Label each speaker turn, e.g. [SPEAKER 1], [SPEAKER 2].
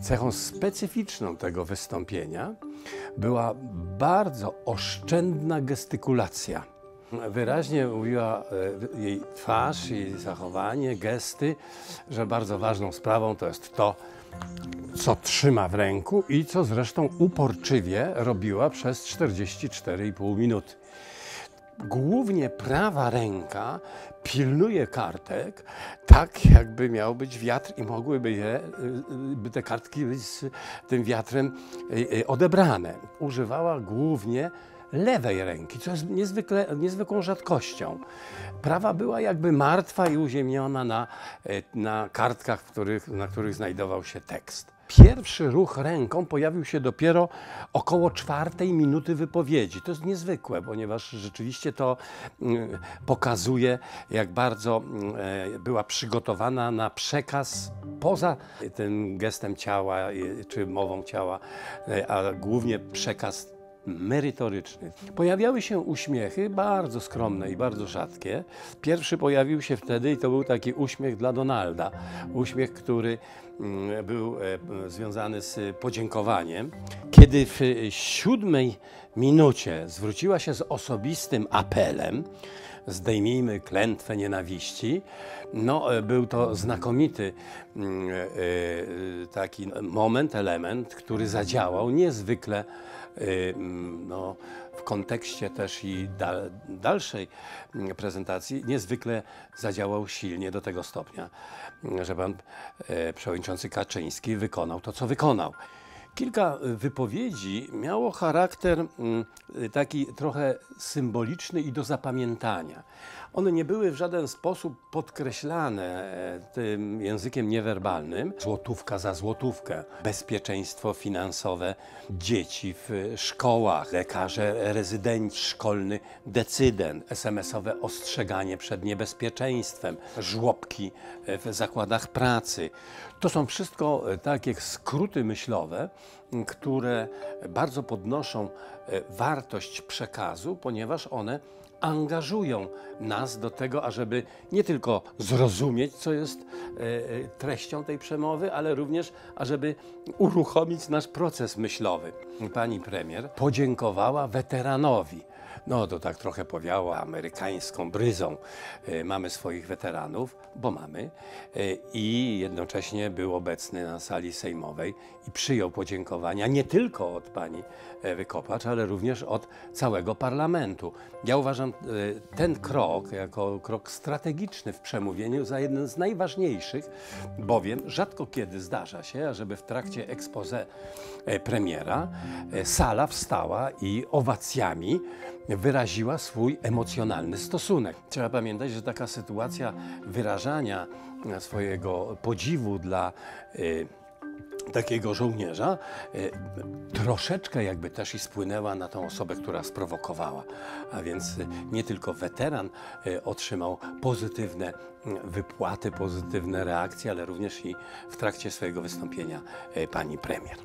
[SPEAKER 1] Cechą specyficzną tego wystąpienia była bardzo oszczędna gestykulacja. Wyraźnie mówiła e, jej twarz, jej zachowanie, gesty, że bardzo ważną sprawą to jest to, co trzyma w ręku i co zresztą uporczywie robiła przez 44,5 minuty. Głównie prawa ręka pilnuje kartek tak, jakby miał być wiatr i mogłyby je, y, by te kartki być z tym wiatrem y, y, odebrane. Używała głównie lewej ręki, co jest niezwykle, niezwykłą rzadkością. Prawa była jakby martwa i uziemiona na, na kartkach, których, na których znajdował się tekst. Pierwszy ruch ręką pojawił się dopiero około czwartej minuty wypowiedzi. To jest niezwykłe, ponieważ rzeczywiście to mm, pokazuje, jak bardzo mm, e, była przygotowana na przekaz poza tym gestem ciała czy mową ciała, e, a głównie przekaz merytoryczny. Pojawiały się uśmiechy bardzo skromne i bardzo rzadkie. Pierwszy pojawił się wtedy i to był taki uśmiech dla Donalda. Uśmiech, który mm, był e, związany z podziękowaniem. Kiedy w siódmej minucie zwróciła się z osobistym apelem, zdejmijmy klętwę nienawiści. No, e, był to znakomity mm, e, taki moment, element, który zadziałał niezwykle no, w kontekście też i dalszej prezentacji niezwykle zadziałał silnie do tego stopnia, że pan e, przewodniczący Kaczyński wykonał to, co wykonał. Kilka wypowiedzi miało charakter taki trochę symboliczny i do zapamiętania. One nie były w żaden sposób podkreślane e, tym językiem niewerbalnym. Złotówka za złotówkę, bezpieczeństwo finansowe dzieci w szkołach, lekarze, rezydent szkolny, decydent, SMS-owe ostrzeganie przed niebezpieczeństwem, żłobki w zakładach pracy. To są wszystko e, takie skróty myślowe, które bardzo podnoszą e, wartość przekazu, ponieważ one angażują nas do tego, ażeby nie tylko zrozumieć, co jest e, e, treścią tej przemowy, ale również, ażeby uruchomić nasz proces myślowy. Pani premier podziękowała weteranowi no to tak trochę powiało amerykańską bryzą. E, mamy swoich weteranów, bo mamy, e, i jednocześnie był obecny na sali sejmowej i przyjął podziękowania nie tylko od pani Ewy Kopacz, ale również od całego parlamentu. Ja uważam e, ten krok jako krok strategiczny w przemówieniu za jeden z najważniejszych, bowiem rzadko kiedy zdarza się, ażeby w trakcie expose premiera sala wstała i owacjami wyraziła swój emocjonalny stosunek. Trzeba pamiętać, że taka sytuacja wyrażania swojego podziwu dla y, takiego żołnierza y, troszeczkę jakby też i spłynęła na tą osobę, która sprowokowała. A więc y, nie tylko weteran y, otrzymał pozytywne wypłaty, pozytywne reakcje, ale również i w trakcie swojego wystąpienia pani premier.